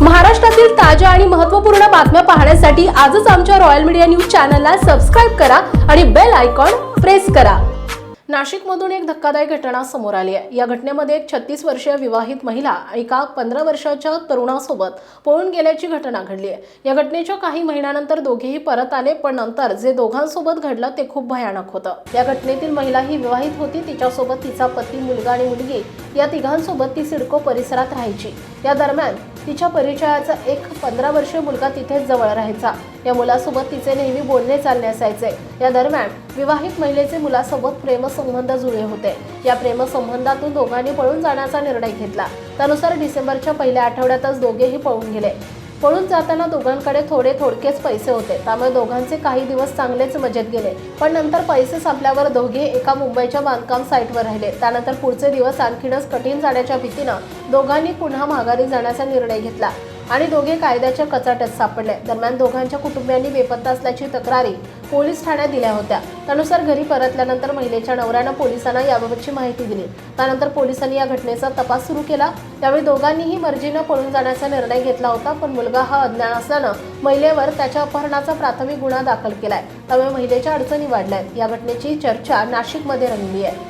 महाराष्ट्रातील ताज्या आणि महत्त्वपूर्ण बातम्या पाहण्यासाठी आजच आमच्या रॉयल मीडिया न्यूज चॅनलला सबस्क्राईब करा आणि बेल आयकॉन प्रेस करा. नाशिकमधून एक धक्कादायक घटना समोर आली आहे. या घटनेमध्ये एक छत्तीस वर्षीय विवाहित महिला एका पंधरा वर्षाच्या तरुणासोबत पळून गेल्याची घटना घडली आहे. या घटनेच्या काही महिन्यानंतर दोघेही परत आले पण नंतर जे दोघांसोबत घडलं ते खूप भयानक होतं. या घटनेतील महिला ही विवाहित होती. तिच्यासोबत तिचा पती मुलगा आणि मुलगी या तिघांसोबत ती सिडको परिसरात राहायची. या दरम्यान तिच्या परिचयाचा एक पंधरा वर्षीय मुलगा तिथेच जवळ राहायचा. या मुलासोबत तिचे नेहमी बोलणे चालणे असायचे या दरम्यान विवाहित महिलेचे मुलासोबत प्रेमसंबंध जुळे होते. या प्रेमसंबंधातून दोघांनी पळून जाण्याचा निर्णय घेतला. त्यानुसार डिसेंबरच्या पहिल्या आठवड्यातच दोघेही पळून गेले. पळून जाताना दोघांकडे थोडे थोडकेच पैसे होते. त्यामुळे दोघांचे काही दिवस चांगलेच मजेत गेले. पण नंतर पैसे संपल्यावर दोघे एका मुंबईच्या बांधकाम साईटवर राहिले. त्यानंतर पुढचे दिवस आणखीनच कठीण जाण्याच्या भीतीनं दोघांनी पुन्हा माघारी जाण्याचा निर्णय घेतला. आणि दोघे कायद्याच्या कचाट्यात सापडले. दरम्यान दोघांच्या कुटुंबियांनी बेपत्ता असल्याची तक्रारी पोलीस ठाण्यात दिल्या होत्या. त्यानुसार घरी परतल्यानंतर महिलेच्या नवऱ्यानं पोलिसांना याबाबतची माहिती दिली. त्यानंतर पोलिसांनी या घटनेचा तपास सुरू केला. त्यावेळी दोघांनीही मर्जीनं पळून जाण्याचा निर्णय घेतला होता पण मुलगा हा अज्ञान असल्यानं महिलेवर त्याच्या अपहरणाचा प्राथमिक गुन्हा दाखल केलाय. त्यामुळे महिलेच्या अडचणी वाढल्यात. या घटनेची चर्चा नाशिकमध्ये रंगली आहे.